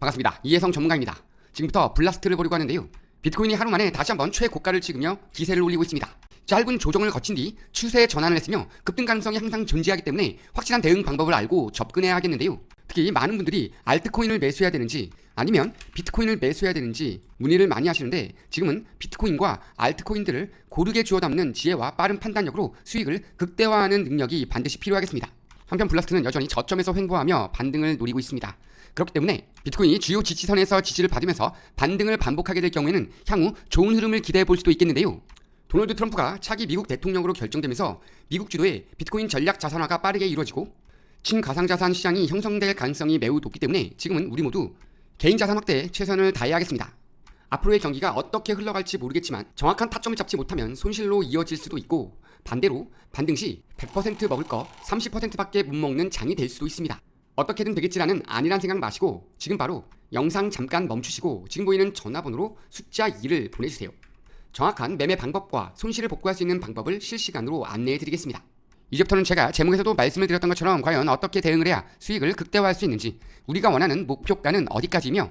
반갑습니다. 이혜성 전문가입니다. 지금부터 블라스트를 보려고 하는데요. 비트코인이 하루 만에 다시 한번 최고가를 찍으며 기세를 올리고 있습니다. 짧은 조정을 거친 뒤 추세 전환을 했으며 급등 가능성이 항상 존재하기 때문에 확실한 대응 방법을 알고 접근해야 하겠는데요. 특히 많은 분들이 알트코인을 매수해야 되는지 아니면 비트코인을 매수해야 되는지 문의를 많이 하시는데 지금은 비트코인과 알트코인들을 고르게 주워 담는 지혜와 빠른 판단력으로 수익을 극대화하는 능력이 반드시 필요하겠습니다. 한편 블라스트는 여전히 저점에서 횡보하며 반등을 노리고 있습니다. 그렇기 때문에 비트코인이 주요 지지선에서 지지를 받으면서 반등을 반복하게 될 경우에는 향후 좋은 흐름을 기대해 볼 수도 있겠는데요. 도널드 트럼프가 차기 미국 대통령으로 결정되면서 미국 주도의 비트코인 전략 자산화가 빠르게 이루어지고 친가상자산 시장이 형성될 가능성이 매우 높기 때문에 지금은 우리 모두 개인 자산 확대에 최선을 다해야겠습니다. 앞으로의 경기가 어떻게 흘러갈지 모르겠지만 정확한 타점을 잡지 못하면 손실로 이어질 수도 있고 반대로 반등 시 100% 먹을 거 30%밖에 못 먹는 장이 될 수도 있습니다. 어떻게든 되겠지라는 아니란 생각 마시고 지금 바로 영상 잠깐 멈추시고 지금 보이는 전화번호로 숫자 2를 보내주세요. 정확한 매매 방법과 손실을 복구할 수 있는 방법을 실시간으로 안내해 드리겠습니다. 이제부터는 제가 제목에서도 말씀을 드렸던 것처럼 과연 어떻게 대응을 해야 수익을 극대화할 수 있는지 우리가 원하는 목표가는 어디까지며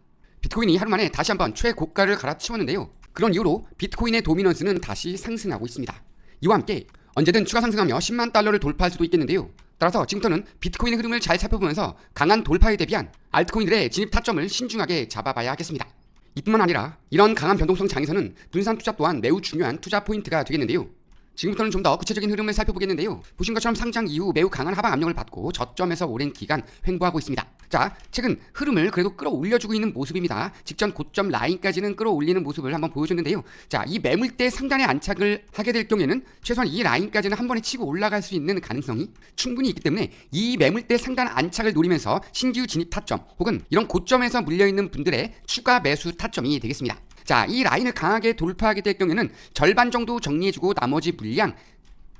비트코인이 하루 만에 다시 한번 최고가를 갈아치웠는데요. 그런 이유로 비트코인의 도미넌스는 다시 상승하고 있습니다. 이와 함께 언제든 추가 상승하며 10만 달러를 돌파할 수도 있겠는데요. 따라서 지금부터는 비트코인의 흐름을 잘 살펴보면서 강한 돌파에 대비한 알트코인들의 진입 타점을 신중하게 잡아봐야 하겠습니다. 이뿐만 아니라 이런 강한 변동성 장에서는 분산 투자 또한 매우 중요한 투자 포인트가 되겠는데요. 지금부터는 좀 더 구체적인 흐름을 살펴보겠는데요. 보신 것처럼 상장 이후 매우 강한 하방 압력을 받고 저점에서 오랜 기간 횡보하고 있습니다. 자, 최근 흐름을 그래도 끌어올려주고 있는 모습입니다. 직전 고점 라인까지는 끌어올리는 모습을 한번 보여줬는데요. 자, 이 매물대 상단에 안착을 하게 될 경우에는 최소한 이 라인까지는 한 번에 치고 올라갈 수 있는 가능성이 충분히 있기 때문에 이 매물대 상단 안착을 노리면서 신규 진입 타점 혹은 이런 고점에서 물려있는 분들의 추가 매수 타점이 되겠습니다. 자, 이 라인을 강하게 돌파하게 될 경우에는 절반 정도 정리해주고 나머지 물량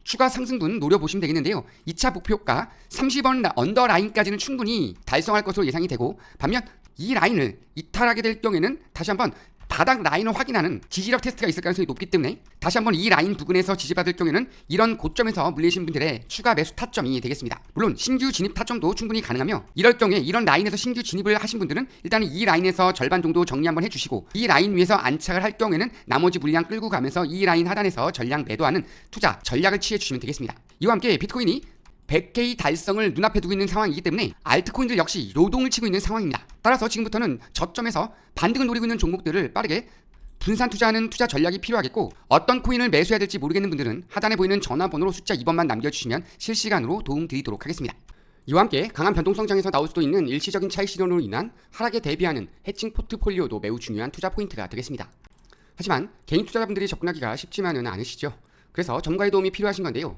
추가 상승분 노려보시면 되겠는데요. 2차 목표가 30원 언더 라인까지는 충분히 달성할 것으로 예상이 되고 반면 이 라인을 이탈하게 될 경우에는 다시 한번 바닥 라인을 확인하는 지지력 테스트가 있을 가능성이 높기 때문에 다시 한번 이 라인 부근에서 지지받을 경우에는 이런 고점에서 물리신 분들의 추가 매수 타점이 되겠습니다. 물론 신규 진입 타점도 충분히 가능하며 이럴 경우에 이런 라인에서 신규 진입을 하신 분들은 일단 이 라인에서 절반 정도 정리 한번 해주시고 이 라인 위에서 안착을 할 경우에는 나머지 물량 끌고 가면서 이 라인 하단에서 전량 매도하는 투자 전략을 취해 주시면 되겠습니다. 이와 함께 비트코인이 100K 달성을 눈앞에 두고 있는 상황이기 때문에 알트코인들 역시 요동을 치고 있는 상황입니다. 따라서 지금부터는 저점에서 반등을 노리고 있는 종목들을 빠르게 분산 투자하는 투자 전략이 필요하겠고 어떤 코인을 매수해야 될지 모르겠는 분들은 하단에 보이는 전화번호로 숫자 2번만 남겨주시면 실시간으로 도움 드리도록 하겠습니다. 이와 함께 강한 변동성장에서 나올 수도 있는 일시적인 차익 실현으로 인한 하락에 대비하는 해칭 포트폴리오도 매우 중요한 투자 포인트가 되겠습니다. 하지만 개인 투자자분들이 접근하기가 쉽지만은 않으시죠. 그래서 점과의 도움이 필요하신 건데요.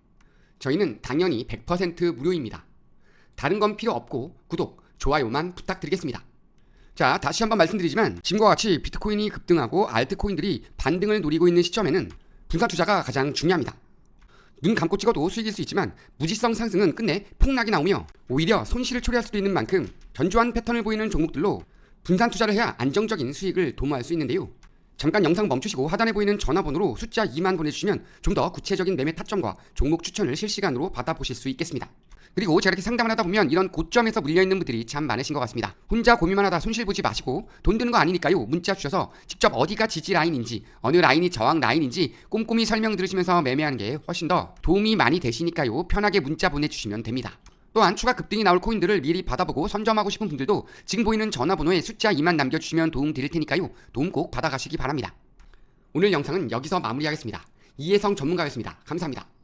저희는 당연히 100% 무료입니다. 다른 건 필요 없고 구독, 좋아요만 부탁드리겠습니다. 자, 다시 한번 말씀드리지만 지금과 같이 비트코인이 급등하고 알트코인들이 반등을 노리고 있는 시점에는 분산 투자가 가장 중요합니다. 눈 감고 찍어도 수익일 수 있지만 무지성 상승은 끝내 폭락이 나오며 오히려 손실을 초래할 수도 있는 만큼 견조한 패턴을 보이는 종목들로 분산 투자를 해야 안정적인 수익을 도모할 수 있는데요. 잠깐 영상 멈추시고 하단에 보이는 전화번호로 숫자 2만 보내주시면 좀 더 구체적인 매매 타점과 종목 추천을 실시간으로 받아보실 수 있겠습니다. 그리고 제가 이렇게 상담을 하다 보면 이런 고점에서 물려있는 분들이 참 많으신 것 같습니다. 혼자 고민만 하다 손실 보지 마시고 돈 드는 거 아니니까요. 문자 주셔서 직접 어디가 지지 라인인지 어느 라인이 저항 라인인지 꼼꼼히 설명 들으시면서 매매하는 게 훨씬 더 도움이 많이 되시니까요. 편하게 문자 보내주시면 됩니다. 또한 추가 급등이 나올 코인들을 미리 받아보고 선점하고 싶은 분들도 지금 보이는 전화번호에 숫자 2만 남겨주시면 도움 드릴 테니까요. 도움 꼭 받아가시기 바랍니다. 오늘 영상은 여기서 마무리하겠습니다. 이혜성 전문가였습니다. 감사합니다.